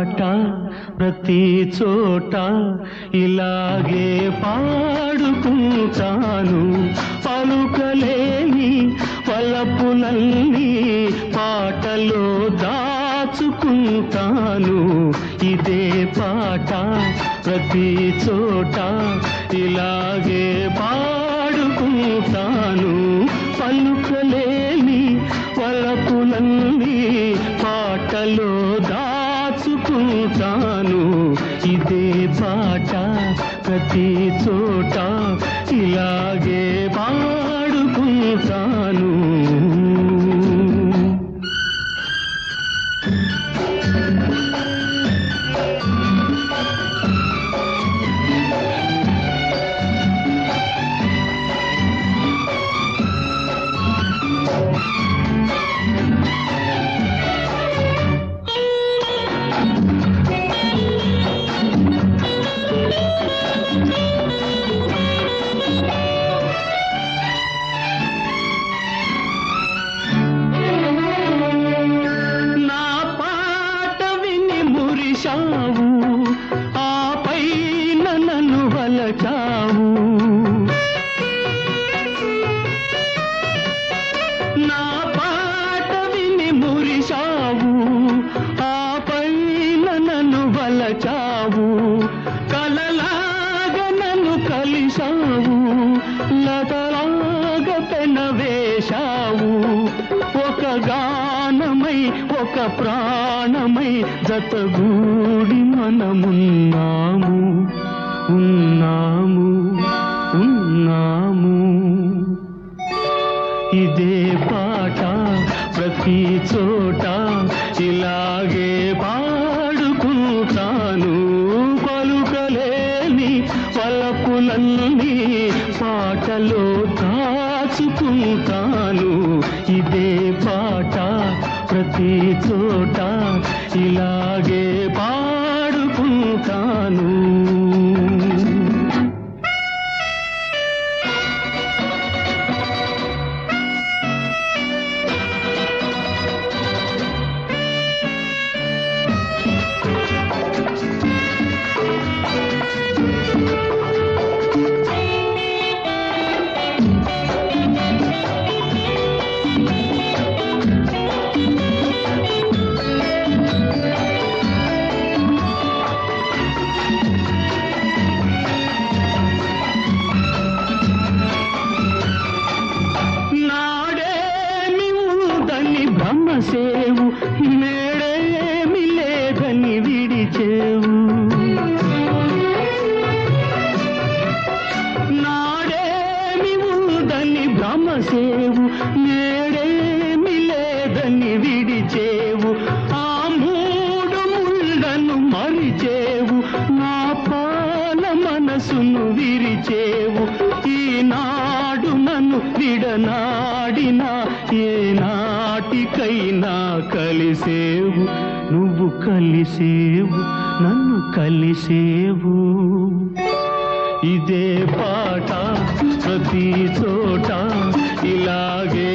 పాట ప్రతి చోట ఇలాగే పాడుకుంటాను. పలుకలేని పలపులన్నీ పాటలో దాచుకుంటాను. ఇదే పాట ప్రతి చోట ఇలాగే పా చోట చేశావు. ఒక గానమై ఒక ప్రాణమై జతగూడి మనమున్నాము ఉన్నాము. ఉన్నాము ఈనాడు నన్ను విడనాడిన? ఏ నాటికైనా కలిసేవు నువ్వు కలిసేవు నన్ను కలిసేవు. ఇదే పాట ప్రతి చోట ఇలాగే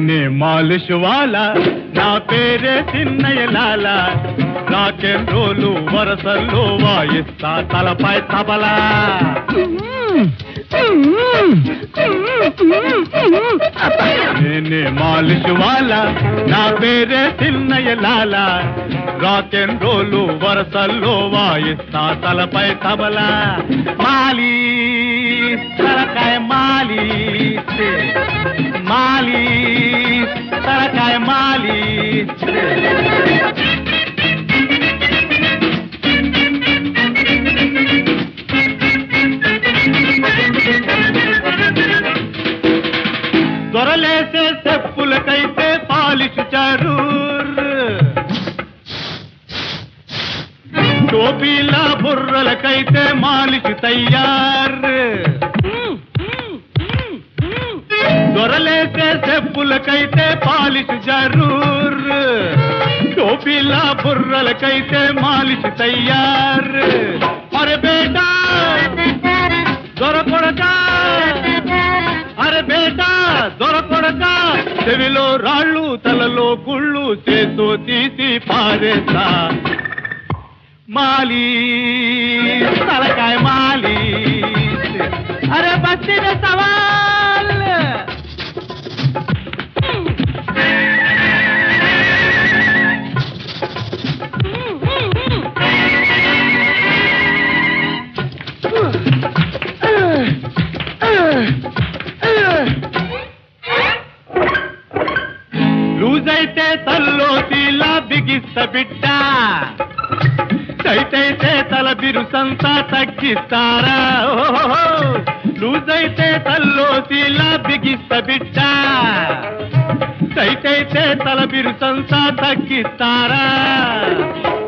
నేనే మాలిష్ వాలా నా పేరే చిన్నయ్య లాల. రాకెన్ రోలు వరసల్లో వాయిస్తా తలపై తబలా. నేనే మాలిష్ వాలా నా పేరే చిన్నయ్య లాల. రాకెన్ రోలు వరసల్లో వాయిస్తా తలపై తబలా. మాలి తలకాయ మాలి మాలి తలకాయ మాలి దొరలేసే చెప్పులకైతే పాలిష్ చారు టోపీల బుర్రలకైతే మాలిష్ తయ్యార్ దొరలేసే చెప్పులకైతే పాలిష్ జరూర్. టోపీల బుర్రలకైతే మాలిష్ తయ్యార్. అరే బేటా దొర అరే బేటా దొర చెవిలో రాళ్ళు తలలో గుళ్ళు చేతో తీసి పారేస్తా. మాలి తలకాయ మాలి. అరే బస్తిన సవా తీలా బిడ్డ. టైట్ అయితే తల బిరుసంతా తగ్గిస్తారా? లూజ్ అయితే తల్లో తీలా బిగిస్త బిడ్డ. టైట్ అయితే తల బిరుసంతా తగ్గిస్తారా?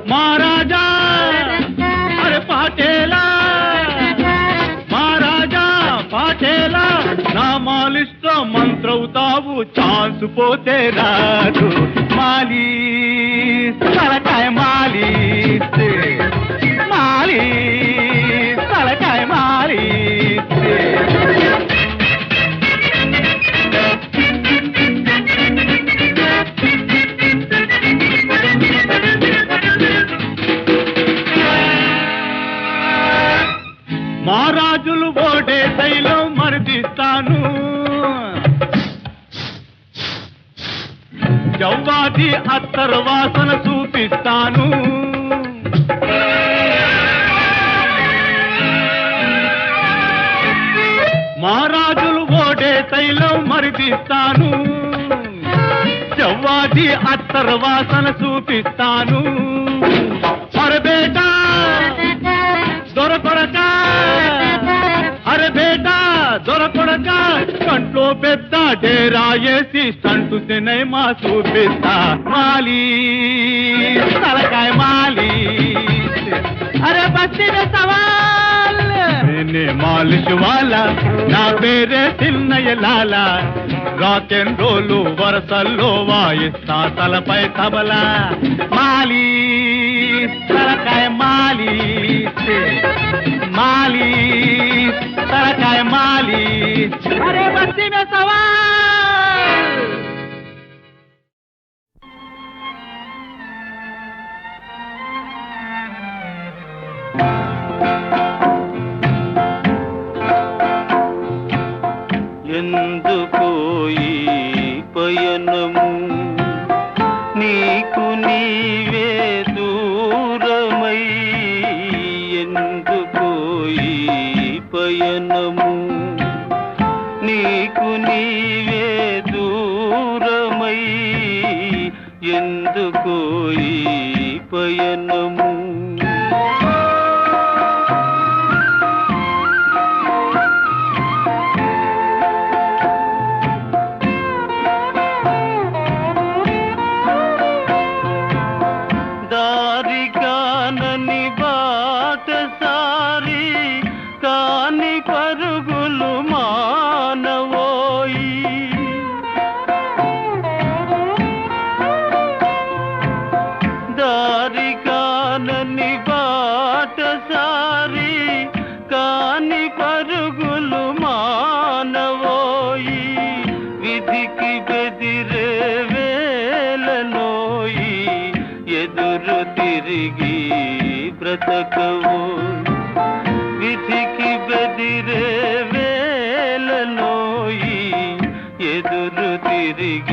మహారాజా. అరే పాటేలా. మహారాజా పాటేలా. నా మాలిస్తో మంత్రవుతావు ఛాన్స్ పోతే రాదు. మాలీ తలకాయ మాలి మాలి తలకాయ మాలి మహారాజులు ఓడే శైలం మరిదిస్తాను. జవ్వాది అత్తరు ఇస్తాను. మహారాజులు ఓడే తైలం మరిదిస్తాను. జవ్వాది అత్తర వాసన చూపిస్తాను. అరబేటా దొరకొడక. అరే బేటా దొరకొడక. కంట్లో పెద్ద డేరా వేసి సంటు సినిమా చూపిస్తా మాలి తలకాయ మాలి అరే బస్తిన సవాల్ నేనే మాలిష్ వాళ్ళ నా పేరే చిన్నయ్య లాల రాక్ అండ్ రోలు వరసల్లో వాయిస్తా తలపై తబలా మాలి తలకాయ మాలి మాలి తలకాయ మాలి అరే బస్తి మే సవాల్ ఎందుకు పరుగులు మానవోయి విధికి బెదిరే వేలనోయి ఎదురు తిరిగి బ్రతకవు. విధికి బెదిరే వేలనోయి ఎదురు తిరిగి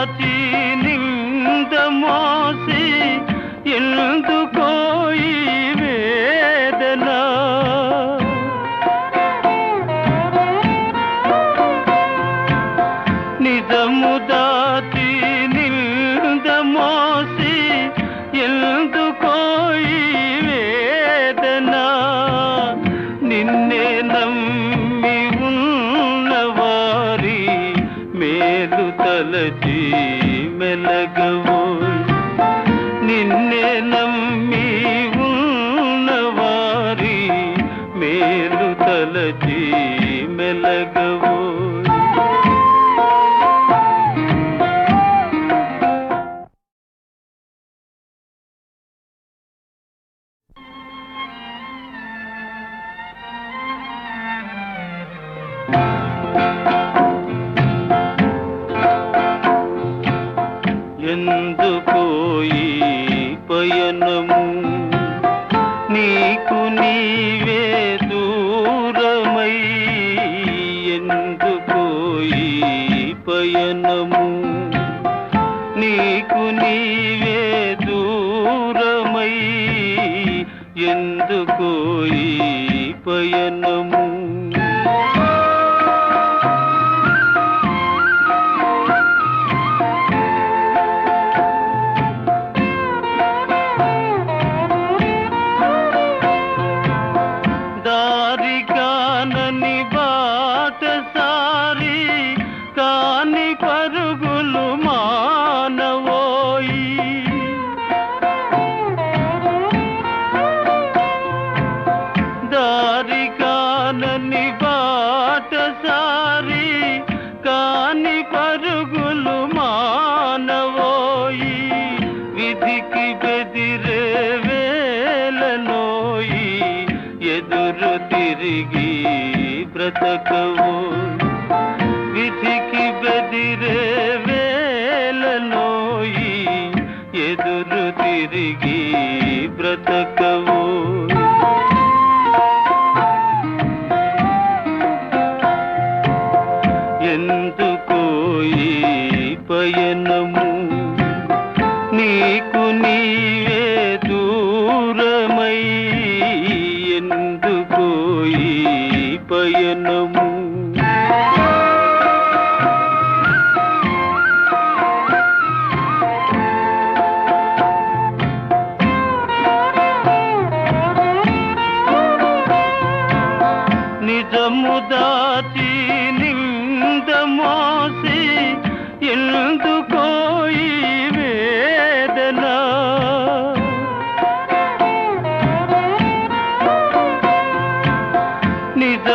साथी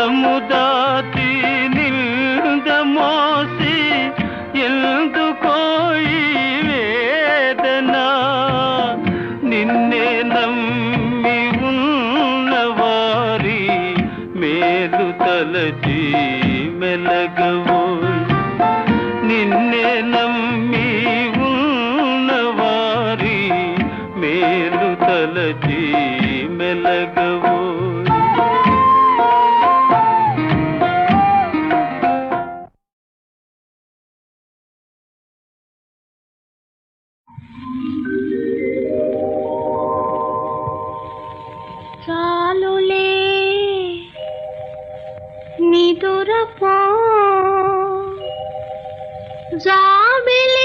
నిజము దాచి నింద మోసి ఎందుకో జాబిలి కోనా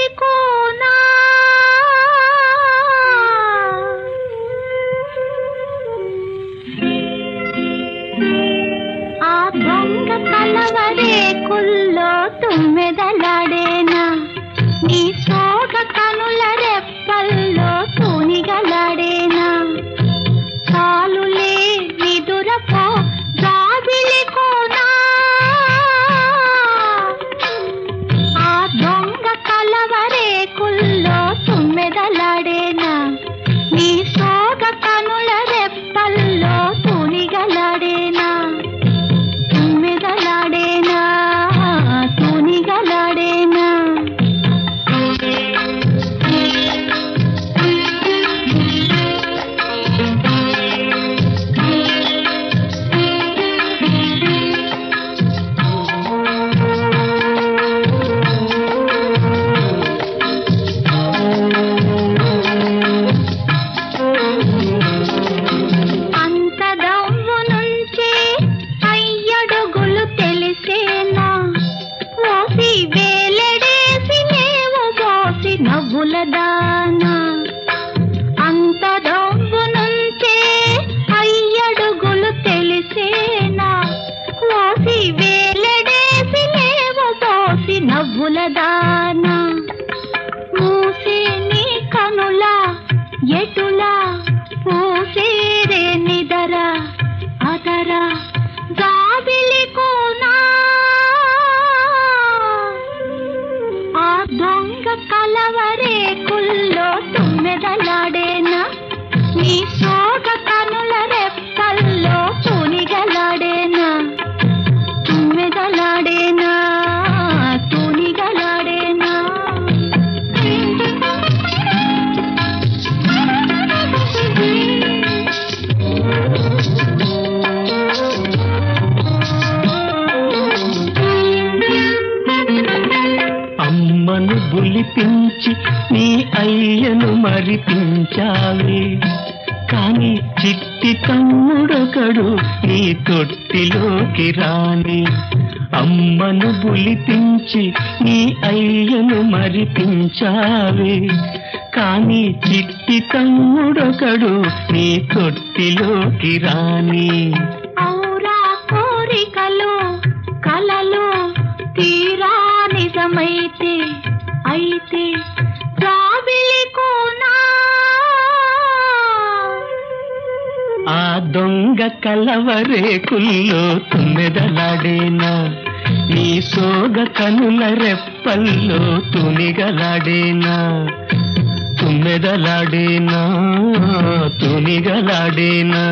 అమ్మను బులిపించి నీ అయ్యను మరిపించావే. కానీ చిట్టి తమ్ముడొకడు నీ తొట్టిలోకి రాని. ఔరా కోరికలు కలలు తీరా నిజమైతే అయితే ఆ దొంగ కలవరే కుల్లో తుమ్మెదలాడేనా? నీ సోగ కనుల రెప్పల్లో తునిగలాడేనా? తుమ్మెదలాడేనా? తునిగలాడేనా?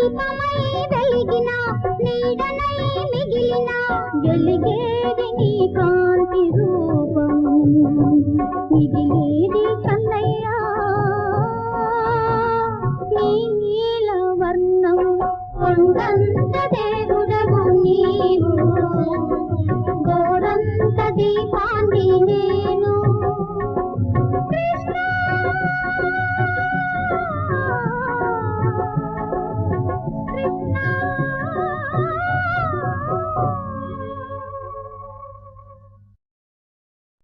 దీపమై వెలిగిన నీడనై మిగిలిన వెలిగేది నీ కాంతి రూపం. మిగిలేది